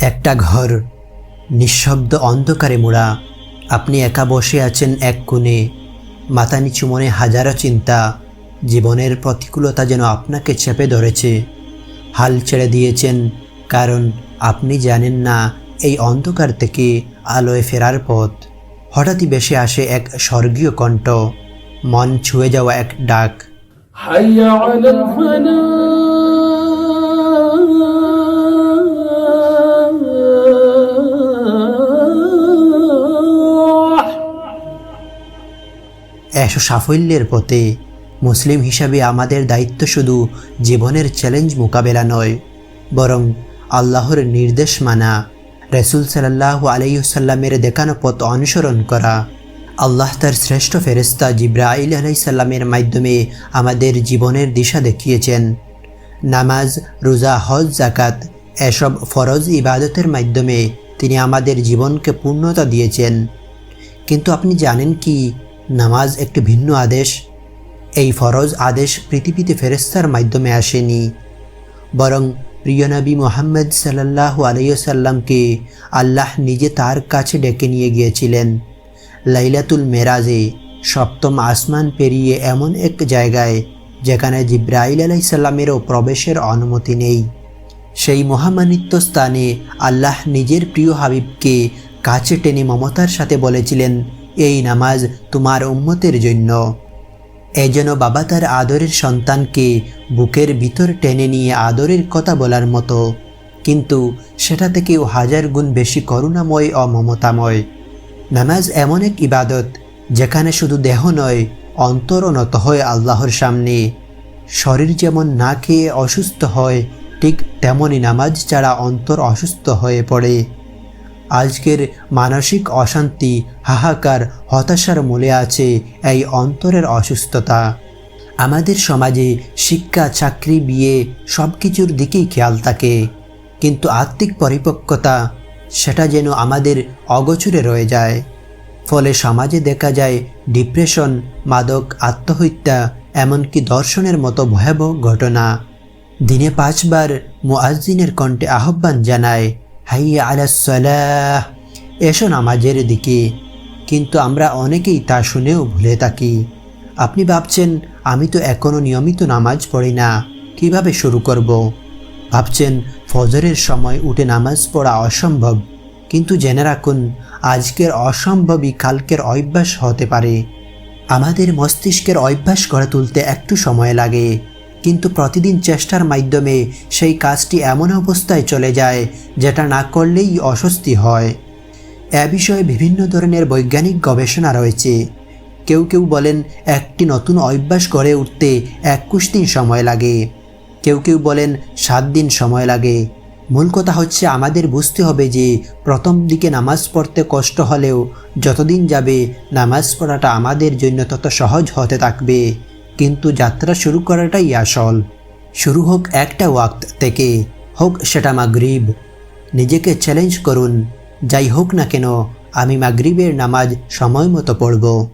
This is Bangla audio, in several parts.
একটা ঘর। নিঃশব্দ অন্ধকারে মোড়া। আপনি একা বসে আছেন এক কোণে। মাথা নিচু মনে হাজারো চিন্তা। জীবনের প্রতিকূলতা যেন আপনাকে চেপে ধরেছে। হাল ছেড়ে দিয়েছেন, কারণ আপনি জানেন না এই অন্ধকার থেকে আলোয় ফেরার পথ। হঠাৎই বেশে আসে এক স্বর্গীয় কণ্ঠ। মন ছুঁয়ে যাওয়া এক ডাক। حي এসো সাফল্যের পথে। মুসলিম হিসাবে আমাদের দায়িত্ব শুধু জীবনের চ্যালেঞ্জ মোকাবেলা নয়, বরং আল্লাহর নির্দেশ মানা, রসুল সাল্লাহ আলাইসাল্লামের দেখানো পথ অনুসরণ করা। আল্লাহ তার শ্রেষ্ঠ ফেরেস্তা জিব্রাইল আলাইসাল্লামের মাধ্যমে আমাদের জীবনের দিশা দেখিয়েছেন। নামাজ, রোজা, হজ জাকাত এসব ফরজ ইবাদতের মাধ্যমে তিনি আমাদের জীবনকে পূর্ণতা দিয়েছেন। কিন্তু আপনি জানেন কি? নামাজ একটি ভিন্ন আদেশ। এই ফরজ আদেশ পৃথিবীতে ফেরেস্তার মাধ্যমে আসেনি। বরং প্রিয় নবী মোহাম্মদ সাল্লাহ আলাইসাল্লামকে আল্লাহ নিজে তার কাছে ডেকে নিয়ে গিয়েছিলেন। লাইলাতুল মেরাজে সপ্তম আসমান পেরিয়ে এমন এক জায়গায় যেখানে জিব্রাইল আলাইসাল্লামেরও প্রবেশের অনুমতি নেই। সেই মহামানিত্য স্থানে আল্লাহ নিজের প্রিয় হাবিবকে কাছে টেনে মমতার সাথে বলেছিলেন এই নামাজ তোমার উম্মতের জন্য। এ যেন বাবা তার আদরের সন্তানকে বুকের ভিতর টেনে নিয়ে আদরের কথা বলার মতো। কিন্তু সেটা থেকেও হাজার গুণ বেশি করুণাময় ও মমতাময়। নামাজ এমন এক ইবাদত, যেখানে শুধু দেহ নয় অন্তরও নত হয় আল্লাহর সামনে। শরীর যেমন না খেয়ে অসুস্থ হয়, ঠিক তেমনই নামাজ ছাড়া অন্তর অসুস্থ হয়ে পড়ে। আজকের মানসিক অশান্তি, হাহাকার, হতাশার মূলে আছে এই অন্তরের অসুস্থতা। আমাদের সমাজে শিক্ষা, চাকরি, বিয়ে সব কিছুর দিকেই খেয়াল থাকে। কিন্তু আত্মিক পরিপক্কতা, সেটা যেন আমাদের অগোচরে রয়ে যায়। ফলে সমাজে দেখা যায় ডিপ্রেশন, মাদক, আত্মহত্যা, এমনকি দর্শনের মতো ভয়াবহ ঘটনা। দিনে পাঁচবার মুআজ্জিনের কণ্ঠে আহ্বান জানায় হাইয়া আলাসলাহ এসো নামাজের দিকে। কিন্তু আমরা অনেকেই তা শুনেও ভুলে থাকি। আপনি ভাবছেন, আমি তো এখনও নিয়মিত নামাজ পড়ি না, কীভাবে শুরু করব। ভাবছেন, ফজরের সময় উঠে নামাজ পড়া অসম্ভব। কিন্তু জেনে রাখুন, আজকের অসম্ভবই কালকের অভ্যাস হতে পারে। আমাদের মস্তিষ্কের অভ্যাস গড়ে তুলতে একটু সময় লাগে। কিন্তু প্রতিদিন চেষ্টার মাধ্যমে সেই কাজটি এমন অবস্থায় চলে যায়, যেটা না করলেই অস্বস্তি হয়। এ বিষয়ে বিভিন্ন ধরনের বৈজ্ঞানিক গবেষণা রয়েছে। কেউ কেউ বলেন, একটি নতুন অভ্যাস গড়ে উঠতে একুশ দিন সময় লাগে। কেউ কেউ বলেন, সাত দিন সময় লাগে। মূল কথা হচ্ছে, আমাদের বুঝতে হবে যে প্রথম দিকে নামাজ পড়তে কষ্ট হলেও যতদিন যাবে, নামাজ পড়াটা আমাদের জন্য তত সহজ হতে থাকবে। কিন্তু যাত্রা শুরু করাটাই আসল। শুরু হোক একটা ওয়াক্ত থেকে, হোক সেটা মাগরিব। নিজেকে চ্যালেঞ্জ করুন, যাই হোক না কেন, আমি মাগরিবের নামাজ সময় মতো পড়ব।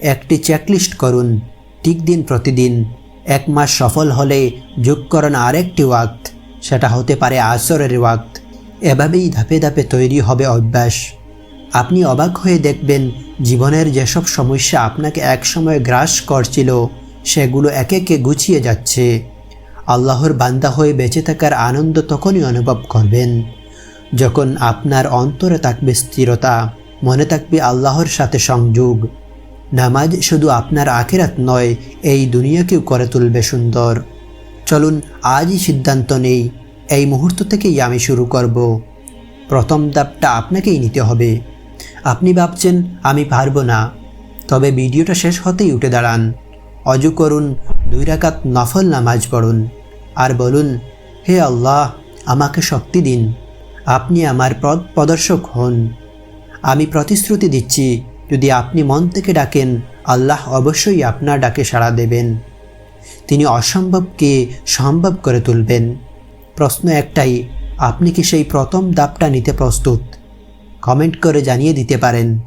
একটি চেকলিস্ট করুন, ঠিক দিন প্রতিদিন, এক মাস সফল হলে যোগ করুন আরেকটি ওয়াক্ত, সেটা হতে পারে আসরের ওয়াক্ত। এভাবেই ধাপে ধাপে তৈরি হবে অভ্যাস। আপনি অবাক হয়ে দেখবেন, জীবনের যেসব সমস্যা আপনাকে একসময় গ্রাস করছিল সেগুলো একে একে গুছিয়ে যাচ্ছে। আল্লাহর বান্দা হয়ে বেঁচে থাকার আনন্দ তখনই অনুভব করবেন। যখন আপনার অন্তরে থাকবে স্থিরতা, মনে থাকবে আল্লাহর সাথে সংযোগ। নামাজ শুধু আপনার আখেরাত নয়, এই দুনিয়াকেও করে তুলবে সুন্দর। চলুন, আজই সিদ্ধান্ত নেই। এই মুহূর্ত থেকেই আমি শুরু করব। প্রথম ধাপটা আপনাকেই নিতে হবে। আপনি ভাবছেন, আমি পারব না। তবে ভিডিওটা শেষ হতেই উঠে দাঁড়ান। অজু করুন, দুই রাকাত নফল নামাজ পড়ুন। আর বলুন, হে আল্লাহ, আমাকে শক্তি দিন, আপনি আমার প্রদর্শক হন। আমি প্রতিশ্রুতি দিচ্ছি, যদি আপনি মন থেকে ডাকেন, আল্লাহ অবশ্যই আপনার ডাকে সাড়া দেবেন। তিনি অসম্ভবকে সম্ভব করে তুলবেন। প্রশ্ন একটাই, আপনি কি সেই প্রথম দাপটা নিতে প্রস্তুত? কমেন্ট করে জানিয়ে দিতে পারেন।